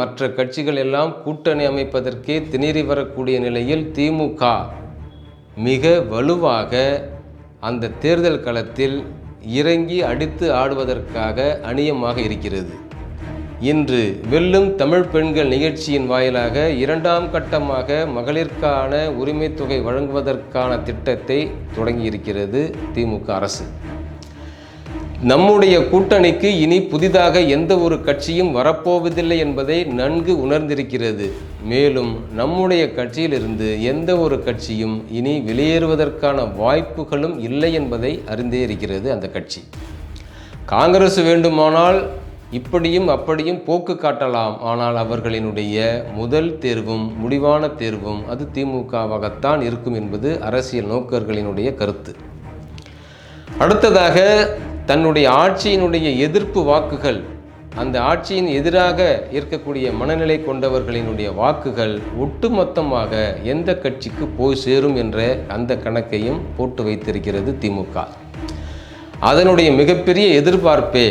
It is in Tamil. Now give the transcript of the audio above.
மற்ற கட்சிகள் எல்லாம் கூட்டணி அமைப்பதற்கே திணறி வரக்கூடிய நிலையில் திமுக மிக வலுவாக அந்த தேர்தல் களத்தில் இறங்கி அடித்து ஆடுவதற்காக அணியமாக இருக்கிறது. இன்று வெல்லும் தமிழ் பெண்கள் நிகழ்ச்சியின் வாயிலாக இரண்டாம் கட்டமாக மகளிருக்கான உரிமைத் தொகை வழங்குவதற்கான திட்டத்தை தொடங்கியிருக்கிறது திமுக அரசு. நம்முடைய கூட்டணிக்கு இனி புதிதாக எந்த ஒரு கட்சியும் வரப்போவதில்லை என்பதை நன்கு உணர்ந்திருக்கிறது. மேலும் நம்முடைய கட்சியிலிருந்து எந்த ஒரு கட்சியும் இனி வெளியேறுவதற்கான வாய்ப்புகளும் இல்லை என்பதை அறிந்தே இருக்கிறது அந்த கட்சி. காங்கிரஸ் வேண்டுமானால் இப்படியும் அப்படியும் போக்கு காட்டலாம். ஆனால் அவர்களினுடைய முதல் தேர்வும் முடிவான தேர்வும் அது திமுகவாகத்தான் இருக்கும் என்பது அரசியல் நோக்கர்களினுடைய கருத்து. அடுத்ததாக தன்னுடைய ஆட்சியினுடைய எதிர்ப்பு வாக்குகள் அந்த ஆட்சியின் எதிராக இருக்கக்கூடிய மனநிலை கொண்டவர்களினுடைய வாக்குகள் ஒட்டுமொத்தமாக எந்த கட்சிக்கு போய் சேரும் என்ற அந்த கணக்கையும் போட்டு வைத்திருக்கிறது திமுக அதனுடைய மிகப்பெரிய எதிர்பார்ப்பே